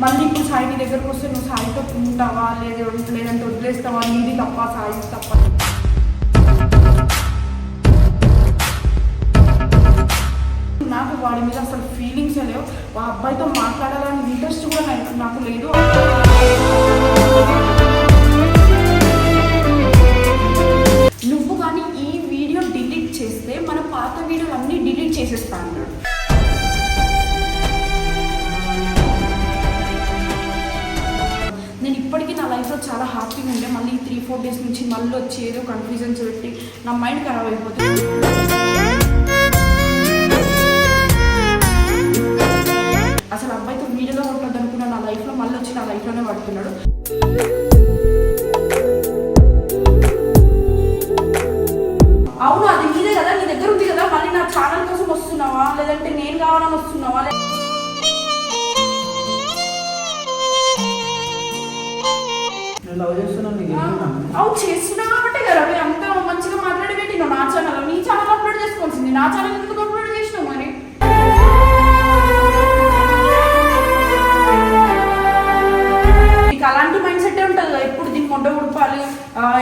మళ్ళీ ఇప్పుడు సాయి నీ దగ్గరకు వస్తే నువ్వు సాయితో ఉంటావా లేదు లేదంటే వదిలేస్తావా? నీది తప్ప సాయి తప్ప. నాకు వాడి మీద అసలు ఫీలింగ్స్ లేవు. ఆ అబ్బాయితో మాట్లాడాలని ఇంట్రెస్ట్ కూడా నాకు- నాకు లేదు. నువ్వు కానీ ఈ వీడియో డిలీట్ చేస్తే మన పాత వీడియోలు అన్నీ డిలీట్ చేసేస్తా అన్నాడు. చాలా హ్యాపీగా ఉండే. మళ్ళీ త్రీ ఫోర్ డేస్ నుంచి మళ్ళీ వచ్చి ఏదో కన్ఫ్యూజన్స్ పెట్టి నా మైండ్ ఖరాబ్ అయిపోతుంది. అసలు అబ్బాయితో వీడియోలో ఉంటుంది అనుకున్నా నా లైఫ్లో మళ్ళీ వచ్చి నా లైఫ్లోనే పడుతున్నాడు.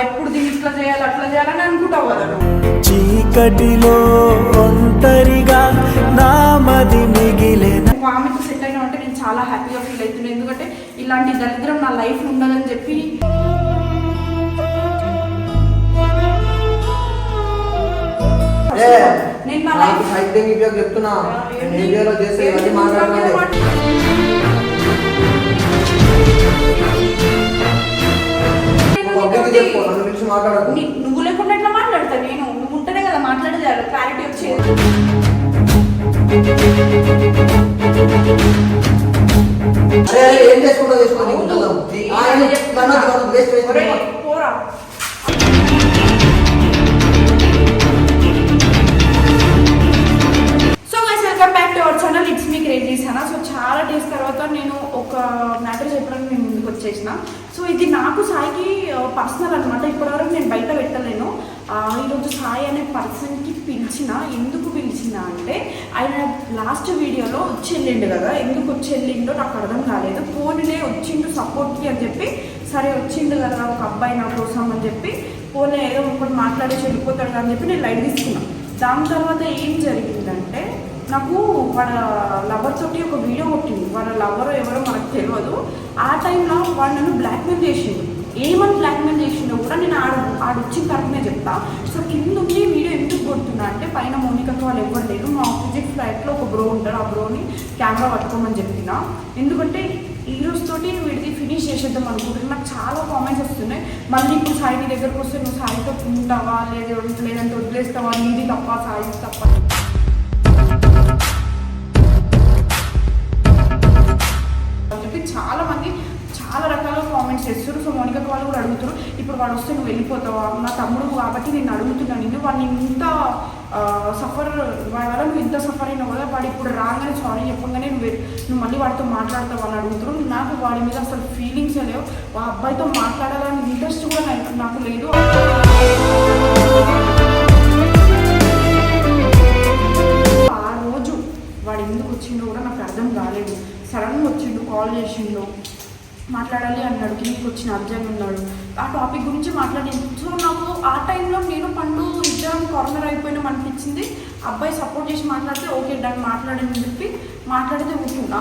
ఎప్పుడు దీన్ని ఇట్లా చేయాలి అట్లా చేయాలని అనుకుంటావు కదా. చీకటిలో ఒంటరిగా నామది మిగిలిన ఆమెతో సెట్ అయినా అంటే నేను చాలా హ్యాపీగా ఫీల్ అవుతున్నాను ఎందుకంటే ఇలాంటి దరిద్రం నా లైఫ్ ఉండదని చెప్పి ఏ, నేను నా లైఫ్ సైడ్ ఇవ్వక చెప్తున్నా. నేను వీడియోలో చేస్తే ఇవన్నీ మాట్లాడుతున్నాను నువ్వు లేకుండా ఎట్లా మాట్లాడతా నేను నువ్వు ఉంటేనే కదా మాట్లాడేది క్లారిటీ వచ్చేది. ఏం చేసుకుంటా చేసుకో పర్సనల్ అనమాట ఇప్పటివరకు నేను బయట పెట్టలేను. ఈరోజు సాయి అనే పర్సన్కి పిలిచిన ఎందుకు పిలిచిన అంటే ఆయన లాస్ట్ వీడియోలో వచ్చి వెళ్ళిండు కదా ఎందుకు వచ్చి వెళ్ళిండో నాకు అర్థం కాలేదు. పోనీలే వచ్చిండు సపోర్ట్కి అని చెప్పి సరే వచ్చిండు కదా ఒక అబ్బాయి నా కోసం అని చెప్పి ఫోన్ ఏదో ఒకటి మాట్లాడేసి వెళ్ళిపోతాడు అని చెప్పి నేను లైట్ తీసుకున్నాను దాని తర్వాత ఏం జరిగిందంటే నాకు వాళ్ళ లవర్ తోటి ఒక వీడియో కొట్టింది. వాళ్ళ లవర్ ఎవరో మనకు తెలియదు ఆ టైంలో వాడు నన్ను బ్లాక్మెయిల్ చేసిండు. ఏమని బ్లాక్మెయిల్ చేసిండో కూడా నేను ఆడ ఆడు వచ్చిన తర్వాతనే చెప్తా. సో కింద ఉండి వీడియో ఎందుకు కొడుతున్నా అంటే పైన మౌనికతో వాళ్ళు ఎవరు లేరు. మా ఆపోజిట్ ఫ్లైట్లో ఒక బ్రో ఉంటారు ఆ బ్రోని కెమెరా పట్టుకోమని చెప్పిన. ఎందుకంటే ఈ రోజు తోటి వీడిది ఫినిష్ చేసేద్దాం అనుకుంటున్నాను నాకు చాలా కామెంట్స్ వస్తున్నాయి. మళ్ళీ ఇప్పుడు సాయి నీ దగ్గరకు వస్తే నువ్వు సాయితో ఉంటావా? లేదు లేదంటే వదిలేస్తావా? నీది తప్ప సాయి తప్ప. అని చెప్పి చాలా మంది చాలా రకాల కామెంట్స్ చేస్తారు సో మౌనిక వాళ్ళు కూడా అడుగుతారు ఇప్పుడు వాడు వస్తే నువ్వు వెళ్ళిపోతావా? నా తమ్ముడు కాబట్టి నేను అడుగుతున్నాను ఎందుకు వాడిని ఇంత సఫర్ వాడి వల్ల నువ్వు ఇంత సఫర్ అయినావు కదా వాడు ఇప్పుడు రాగానే సారీ చెప్పగానే నువ్వు నువ్వు మళ్ళీ వాడితో మాట్లాడతావు? అని అడుగుతారు నాకు వాడి మీద అసలు ఫీలింగ్స్ లేవు. ఆ అబ్బాయితో మాట్లాడాలని ఇంట్రెస్ట్ కూడా నాకు- నాకు లేదు. ఆ రోజు వాడు ఎందుకు వచ్చిండో కూడా నాకు అర్థం కాలేదు. సడన్గా వచ్చిండు కాల్ చేసిండు. మాట్లాడాలి అన్నాడు కిందికి వచ్చిన అర్జున్ ఉన్నాడు. ఆ టాపిక్ గురించి మాట్లాడింది సో నాకు ఆ టైంలో నేను పండు ఇద్దరం కార్నర్ అయిపోయినాం అనిపించింది. అబ్బాయి సపోర్ట్ చేసి మాట్లాడితే ఓకే దాన్ని మాట్లాడని చెప్పి మాట్లాడితే ఉంటున్నా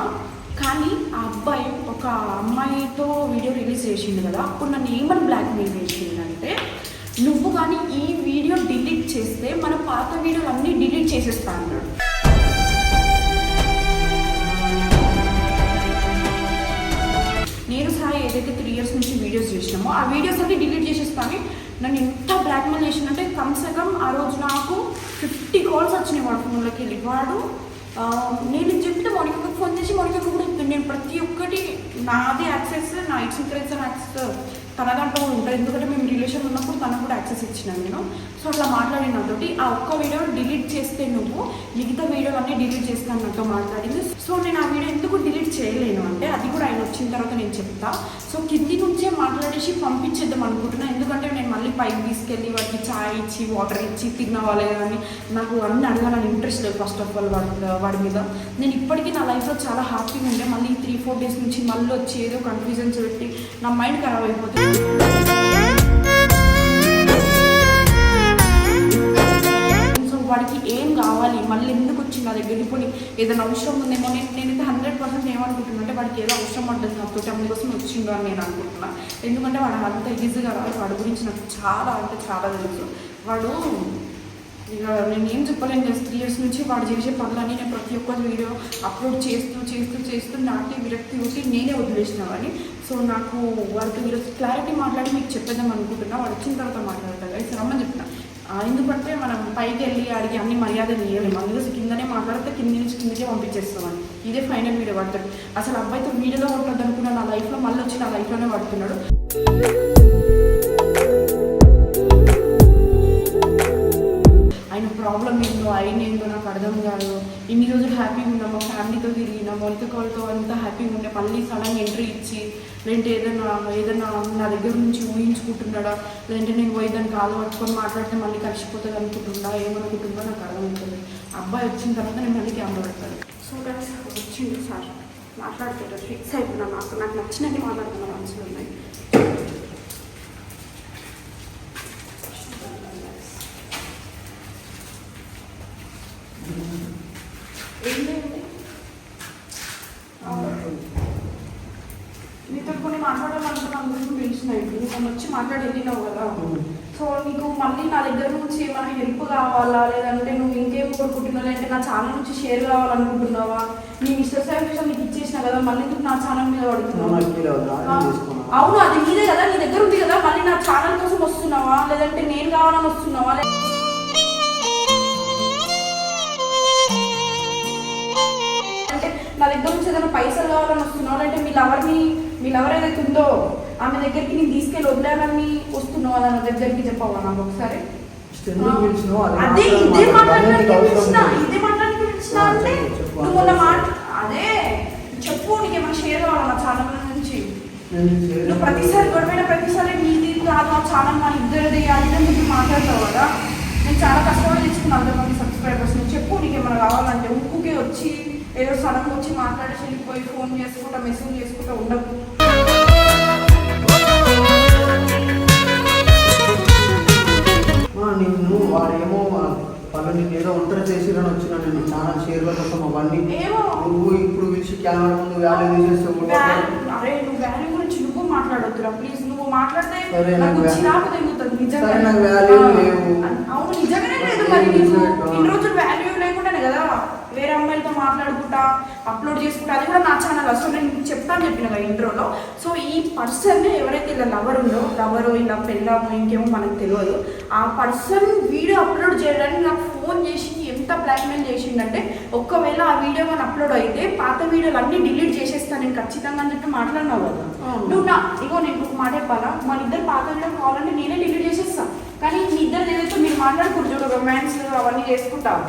కానీ ఆ అబ్బాయి ఒక అమ్మాయితో వీడియో రిలీజ్ చేసిండు కదా అప్పుడు నన్ను ఏమని బ్లాక్మెయిల్ చేసిందంటే నువ్వు కానీ ఈ వీడియో డిలీట్ చేస్తే మన పాత వీడియోలు అన్నీ డిలీట్ చేసేస్తా అన్నాడు. వీడియోస్ ఆ వీడియోస్ అన్ని డిలీట్ చేసేస్తాను నన్ను ఎంత బ్లాక్మెయిల్ చేసిందంటే కమ్సే కమ్ ఆ రోజు నాకు ఫిఫ్టీ కాల్స్ వచ్చినాయి వాడు ఫోన్లోకి వెళ్ళి. వాడు నేను చెప్తే మౌనికకు ఫోన్ చేసి మౌనికకు కూడా నేను ప్రతి ఒక్కటి నాది యాక్సెస్ నా ఇట్స్ ఇంకరెన్స్ యాక్సెస్ తన దాంట్లో కూడా ఉంటుంది ఎందుకంటే మేము రిలేషన్ ఉన్నప్పుడు తనకు కూడా యాక్సెస్ ఇచ్చినాను నేను సో అట్లా మాట్లాడిన నాతోటి ఆ ఒక్క వీడియో డిలీట్ చేస్తే నువ్వు మిగతా వీడియో అన్నీ డిలీట్ చేస్తాను నాతో మాట్లాడింది. సో నేను ఆ వీడియో ఎందుకు డిలీట్ చేయలేను అంటే అది కూడా ఆయన వచ్చిన తర్వాత నేను చెప్తా. సో కింది నుంచే మాట్లాడేసి పంపించేద్దాం అనుకుంటున్నా. ఎందుకంటే నేను మళ్ళీ పైకి తీసుకెళ్ళి వాడికి చాయ్ ఇచ్చి వాటర్ ఇచ్చి తిన్నావా లేదా అని నాకు అన్ని అడగాలని ఇంట్రెస్ట్ లేదు ఫస్ట్ ఆఫ్ ఆల్ వాడి వాడి మీద. నేను ఇప్పటికీ నా లైఫ్లో చాలా హ్యాపీగా ఉండే. మళ్ళీ త్రీ ఫోర్ డేస్ నుంచి మళ్ళీ వచ్చి ఏదో కన్ఫ్యూజన్స్ పెట్టి నా మైండ్ ఖరాబ్ అయిపోతుంది. వాడికి ఏం కావాలి? మళ్ళీ ఎందుకు వచ్చి నా దగ్గర పోయి ఏదైనా అవసరం ఉందేమో నేను నేనైతే హండ్రెడ్ పర్సెంట్ ఏమనుకుంటున్నా అంటే వాడికి ఏదో అవసరం ఉంటుంది నాతో అందుకోసం వచ్చిండు అని నేను అనుకుంటున్నా. ఎందుకంటే వాడు అంత ఈజీగా రాదు వాడి గురించి నాకు చాలా అంటే చాలా తెలుసు. వాడు ఇక నేను ఏం చెప్పలేను జస్ట్ త్రీ ఇయర్స్ నుంచి వాడు చేసే పనులన్నీ నేను ప్రతి ఒక్క వీడియో అప్లోడ్ చేస్తూ చేస్తూ చేస్తూ నాకే విరక్తి చూసి నేనే వదిలేసిన అని సో నాకు వాడితో ఈరోజు క్లారిటీ మాట్లాడి మీకు చెప్పేద్దాం అనుకుంటున్నా వాడు వచ్చిన తర్వాత మాట్లాడతాను అయితే రమ్మని చెప్తున్నా ఎందుకంటే మనం పైకి వెళ్ళి ఆడికి అన్ని మర్యాదలు ఇవ్వలేము అందులో కిందనే మాట్లాడితే కింద నుంచి కిందకే పంపించేస్తామని ఇదే ఫైనల్ వీడియో పడుతుంది అసలు అబ్బాయితో వీడియోలో ఉంటుంది అనుకున్న నా లైఫ్లో మళ్ళీ వచ్చి నా లైఫ్లోనే పడుతున్నాడు ప్రాబ్లం ఏందో అయిన ఏందో నాకు అర్థం కాదు. ఇన్ని రోజులు హ్యాపీగా ఉన్నా మా ఫ్యామిలీతో తిరిగిన మొలక కాల్తో అంతా హ్యాపీగా ఉండే. మళ్ళీ సడన్ ఎంట్రీ ఇచ్చి లేదంటే ఏదైనా ఏదైనా నా దగ్గర నుంచి ఊహించుకుంటున్నాడా? లేదంటే నేను పోయి దాన్ని కాలు పట్టుకొని మాట్లాడితే మళ్ళీ కలిసిపోతుంది అనుకుంటుందా? ఏమనుకుంటుందో నాకు అర్థమవుతుంది అబ్బాయి వచ్చిన తర్వాత నేను మళ్ళీ కెమెరా పెడతాను. సో గైస్ వచ్చింది సార్. మాట్లాడుతుంటారు ఫిక్స్ అయిపోయినా నాకు నాకు నచ్చినట్టు మాట్లాడుతున్న మనసులో ఉన్నాయి ఏంటి నీతో కొన్ని మాట్లాడాలనుకున్నా అందరూ మొన్న వచ్చి మాట్లాడి వెళ్ళినావు కదా? సో నీకు మళ్ళీ నా దగ్గర నుంచి ఏమైనా హెల్ప్ కావాలా? లేదంటే నువ్వు ఇంకేం కోరుకుంటున్నావు లేదంటే నా ఛానల్ నుంచి షేర్ కావాలనుకుంటున్నావా? నీ మిస్టర్ సర్వీస్ నీకు ఇచ్చేసిన కదా మళ్ళీ నువ్వు నా ఛానల్ మీద పడుతున్నావు? నేను. అవును అది నీదే కదా నీ దగ్గర ఉంది కదా మళ్ళీ నా ఛానల్ కోసం వస్తున్నావా? లేదంటే నేను కావాలని వస్తున్నావా? అంటే నా దగ్గర నుంచి ఏదైనా పైసలు కావాలని వస్తున్నావా? లేదంటే మీ లవర్ని మీ లవర్ ఏదైతే ఉందో ఆమె దగ్గరికి నేను తీసుకెళ్ళి వదిలేనని వస్తున్నావా నా దగ్గరికి చెప్పవా నాకు ఒకసారి? అది ఇదే మాట్లాడు. మాట్లాడడానికి నీకు అవసరం పిలిచిన లేదు. ఇదే మాట్లాడడానికి పిలిచిన ఆ, అంటే చెప్పు, చెప్పు. నువ్వు మొన్న మాట అదే చెప్పు నీకు ఏమైనా షేర్ కావాలా నా ఛానల్ నుంచి నేను. నువ్వు ప్రతిసారి గొడవైన ప్రతిసారి నీది కాదు ఆ ఛానల్ మన ఇద్దరిది అది అని చెప్పి మాట్లాడతావు కదా నేను చాలా కష్టపడి తెచ్చుకున్నాను అంతమంది సబ్స్క్రైబర్స్ నువ్వు చెప్పు నీకు ఏమైనా కావాలంటే ఉక్కుకి వచ్చి ఏదో సడన్గా వచ్చి మాట్లాడేసి వెళ్ళిపోయి ఫోన్ చేసుకుంటా మెసేజ్ చేసుకుంటా ఉండకు నిన్ను ఏదో ఒంటరి చేసిరని వచ్చిన నేను ఛానల్ షేర్ల కోసం అవన్నీ నువ్వు ఇప్పుడు పిలిచి కెమెరా ముందు వ్యాల్యూ తీసేస్తే వాల్యూ- అరే నువ్వు వాల్యూ గురించి నువ్వు మాట్లాడొద్దురా ప్లీజ్ నువ్వు మాట్లాడితే నాకు చిరాకు నిజంగా ఆ, లేవు. అవును నిజంగానే లేదు మరి నీకు. ఇన్ని రోజులు కదా వేరే అమ్మాయిలతో మాట్లాడుకుంటా అప్లోడ్ చేసుకుంటా అది కూడా నా ఛానల్ అసలు నేను చెప్తాను చెప్పిన కదా ఇంట్రోలో. సో ఈ పర్సన్ ఎవరైతే ఇలా లవర్ ఉందో లవర్ ఇలా పెళ్ళాము ఇంకేమో మనకు తెలియదు. ఆ పర్సన్ వీడియో అప్లోడ్ చేయడానికి నాకు ఫోన్ చేసి ఎంత బ్లాక్మెయిల్ చేసిండంటే ఒక్కవేళ ఆ వీడియో కానీ అప్లోడ్ అయితే పాత వీడియోలు అన్ని డిలీట్ చేసేస్తాను నేను ఖచ్చితంగా అని చెప్పి మాట్లాడినావు కదా. నువ్వు నా ఇగో నేను ఒక మాట చెప్పాలా? మన ఇద్దరు పాత వీడియో కావాలంటే నేనే డిలీట్ చేసేస్తాను కానీ మీ ఇద్దరు ఏదైతే మీరు మాట్లాడుకుంటూ రొమాన్స్ అవన్నీ చేసుకుంటావు.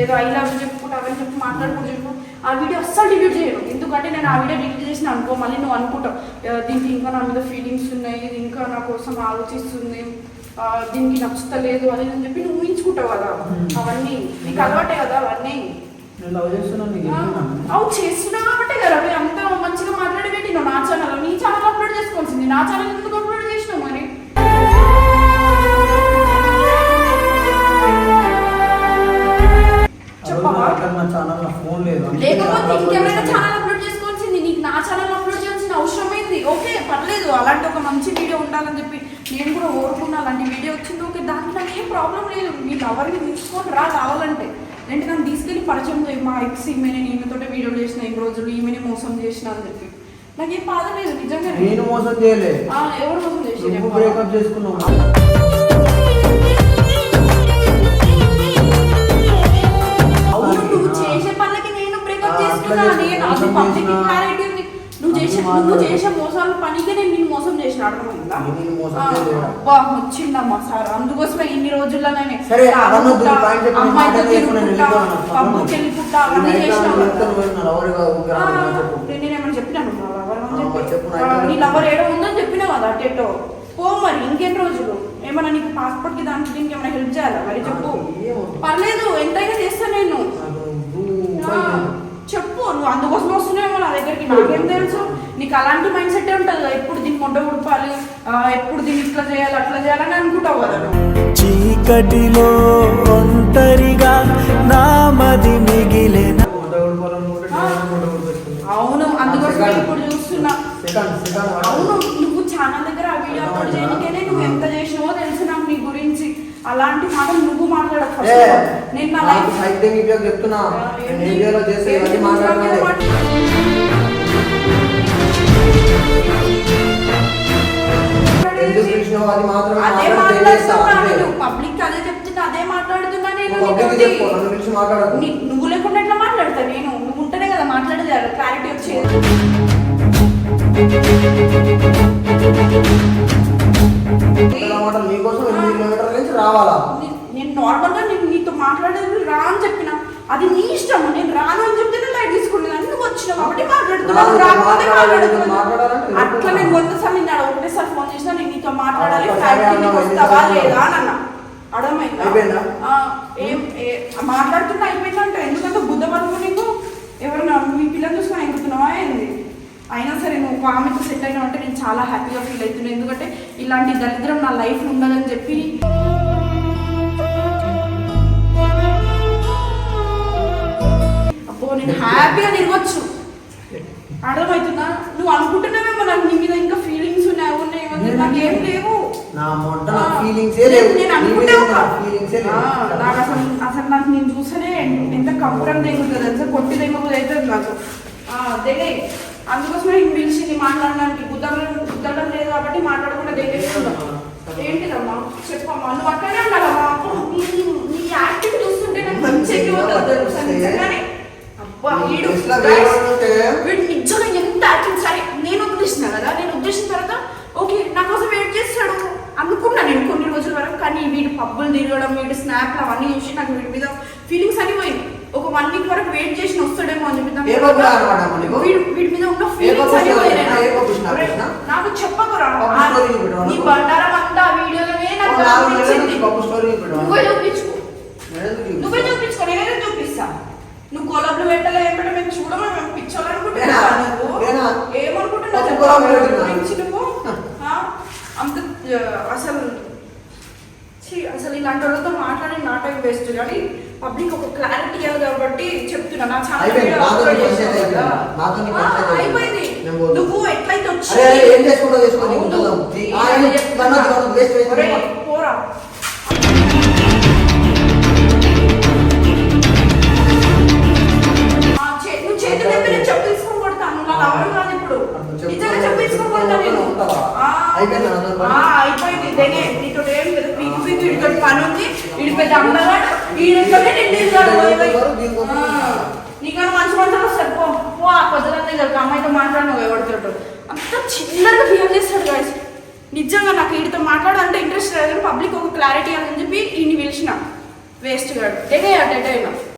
ఏదో ఐ లవ్ చెప్పుకుంటా అవన్నీ చెప్పి మాట్లాడుకుంటూ చెప్పు ఆ వీడియో అస్సలు డిలీట్ చేయను. ఎందుకంటే నేను ఆ వీడియో డిలీట్ చేసిన అనుకో మళ్ళీ నువ్వు అనుకుంటావు "ఆ, దీనికి ఇంకా నా మీద ఫీలింగ్స్ ఉన్నాయి ఇది ఇంకా నా కోసం ఆలోచిస్తుంది ఆ, దీనికి నచ్చుతలేదు ఇది అని చెప్పి నువ్వు ఊహించుకుంటావు కదా. అవన్నీ నీకు అలవాటే కదా అవన్నీ. అవు చేస్తున్నా కాబట్టే కదా మీరు అంత మంచిగా మాట్లాడి పెట్టినావు నా ఛానల్ నీ ఛానల్ అప్లోడ్ చేసుకోవాల్సింది. నా ఛానల్ ఎందుకు అప్లోడ్ చేసినావు? మా ఎక్స్ ఈమె నేను ఈమెతోటే వీడియో చేసిన ఈ రోజులు ఈమెని మోసం చేసిన అని చెప్పి. నాకేం బాధ లేదు నిజంగా నేను మోసం చేయలే. ఎవరు మోసం చేసి చేసుకున్నావు. చేసే పనులకి నేను బ్రేకప్ చేసుకున్నా. నేను అది పబ్లిక్. క్లారిటీ చేసే నువ్వు. చేసే మోసాల పనికి నేను నిన్ను మోసం చేసిన అర్థమైందా? వచ్చిందమ్మా సార్ అందుకోసమే ఇన్ని చెప్పి నేను అమ్మాయితో తిరుగుకుంటా వెళ్ళిపుట్టా ఈ అవన్నీ నా చెప్పినాను లవర్ అని నీ లవర్ ఏడో ఉందని చెప్పినా కదా అటేటో. పో మరి ఇంకెన్ని రోజులు? ఏమన్నా నీకు పాస్పోర్ట్కి దానికి దీనికి ఏమైనా హెల్ప్ చేయాలా? మరి చెప్పు? పర్లేదు ఎంతైనా చేస్తా నేను. చెప్పు నువ్వు అందుకోసం వస్తున్నావేమో నా దగ్గరికి నాకేం తెలుసు నీకు అలాంటి మైండ్ సెట్ ఉంటుంది కదా ఎప్పుడు దీన్ని మొట్ట ఉడపాలి ఆ, ఎప్పుడు దీన్ని ఇట్లా చేయాలి అట్లా చేయాలని అనుకుంటావు కదా చీకటిలో ఒంటరిగా నామది మిగిలెన. అవును అందుకోసం. ఇప్పుడు చూస్తున్నా. అవును నువ్వు ఛానల్ దగ్గర ఆ వీడియో అప్లోడ్ చేయడానికేనే నువ్వు ఎంత చేసినావో తెలుసు నాకు నీ గురించి అలాంటి మాటలు నువ్వు మాట్లాడకు ఫస్ట్ నేను నా లైఫ్ సైకిల్ ఉపయోగం చెప్తున్నా. నేను వీడియోలో చేసే ఇవన్నీ మాట్లాడకండి ఎందుకు పిలిచినావు? అది అదే పబ్లిక్ అదే చెప్తున్నా అదే మాట్లాడుతున్నా నేను నువ్వు పబ్లిక్ నీతోటి. చెప్పు నన్ను పిలిచి మాట్లాడకు. నీ- నువ్వు లేకుండా ఎట్లా మాట్లాడతా నేను నువ్వు ఉంటేనే కదా మాట్లాడేది క్లారిటీ వచ్చేది. నీకోసం ఎనిమిది కిలోమీటర్ల నుంచి రావాలా? నీ- నేను నార్మల్గా నేను నీతో మాట్లాడేది రా అని చెప్పిన. అది నీ ఇష్టం నేను రాను అని చెప్తే నేను లైట్ తీసుకునేదాన్ని నువ్వు వచ్చినావు కాబట్టి మాట్లాడుతున్నావు. రాకపోతే మాట్లాడుతున్నావు. అట్లా నేను వందసార్లు నిన్ను ఒకటేసారి ఫోన్ చేసినా నేను నీతో మాట్లాడాలి ఫ్యాక్టరీకి వస్తావా లేదా అని అన్నా. అర్థమైందా? ఏం మాట్లాడుతున్నా అయిపోయిందంటే. ఎందుకంటే బుద్ధ పడుకు నీకు ఎవరైనా మీ పిల్లలు చూసుకొని ఎగుతున్నావా ఏంది? అయినా సరే నువ్వు ఆమెతో సెట్ అయినా అంటే నేను చాలా హ్యాపీగా ఫీల్ అవుతున్నాను ఎందుకంటే ఇలాంటి దరిద్రం నా లైఫ్ ఉండదని చెప్పి అబ్బో నేను హ్యాపీగా తిరగచ్చు అర్థమవుతుందా? నువ్వు అనుకుంటున్నావేమో నాకు నీ మీద ఇంకా ఫీలింగ్స్ ఉన్నాయి ఉన్నాయి. నాకేం లేవు. నా మొట్ట ఫీలింగ్సే లేవు. నేను అనుకుంటే ఫీలింగ్సే లేవు. నాకు అసలు అసలు నాకు నేను చూసనే ఎంత కంపురం తెగుతుంది తెలుసా కొట్టి తెగబోదు అవుతుంది నాకు. దిగే అందుకోసమే నేను పిలిచింది మాట్లాడడానికి. కుదరడం కుదరడం లేదు కాబట్టి మాట్లాడకుండా ఏంటిదమ్మా? చెప్పమ్మా. నువ్వు అక్కడే ఉండాలమ్మా. అప్పుడు నీ- నీ యాక్టింగ్ చూస్తుంటే నాకు మంచి అబ్బా వీడు నిజంగా ఎంత యాక్టింగ్ సరే నేను ఉద్దేశించిన కదా నేను ఉద్దేశించిన తర్వాత ఓకే నా కోసం వెయిట్ చేస్తాడు అనుకున్నా నేను కొన్ని రోజుల వరకు కానీ వీడు పబ్బులు తిరగడం వీడు స్నాప్లు అవన్నీ చూసి నాకు వీడి మీద ఫీలింగ్స్ అని పోయింది వన్ వీక్ వరకు వెయిట్ చేసి వస్తాడేమో అని? వీడు మీద ఉన్న ఫీలింగ్స్? నాకు చెప్పకురా నీ నువ్వు? బండారం అంతా వీడియోలోనే? నువ్వే చూపించుకో నేను చూపిస్తా? నువ్వే చూపించుకో నేనే చూపిస్తా నువ్వు కొలబ్లు పెట్టలే ఏం పెట్టలే మేము చూడమా మేము నేనా? పిచ్చోళ్ళనుకుంటున్నావా నువ్వు నేనా? ఏమనుకుంటున్నావు? అంత అసలు అసలు ఇలాంటి వాళ్ళతో మాట్లాడి నా టైం వేస్ట్ కానీ పబ్లిక్ ఒక క్లారిటీ ఇవ్వాలి కాబట్టి చెప్తున్నా. నా ఛానల్ అయిపోయింది. నువ్వు ఎట్లయితే వచ్చి. పోరా. అయిపోయిందా నాతో ఇదేనే ఏం లేదు. పీకి పీకి పని ఉంది. ఇడి పెద్ద అందగాడు వీడితోనే నిండి నీకన్నా మంచి మంటలు వస్తారు పో పో ఆ కొద్దిగా దగ్గర అమ్మాయితో మాట్లాడినావు ఎవరితో అంత చిన్నగా బిహేవ్ చేస్తాడు గాయస్ నిజంగా నాకు వీడితో మాట్లాడాలంటే ఇంట్రెస్ట్ లేదు పబ్లిక్ ఒక క్లారిటీ అని చెప్పి ఈయన పిలిచిన. వేస్ట్ గాడు. ఎటే అటు ఎటైనా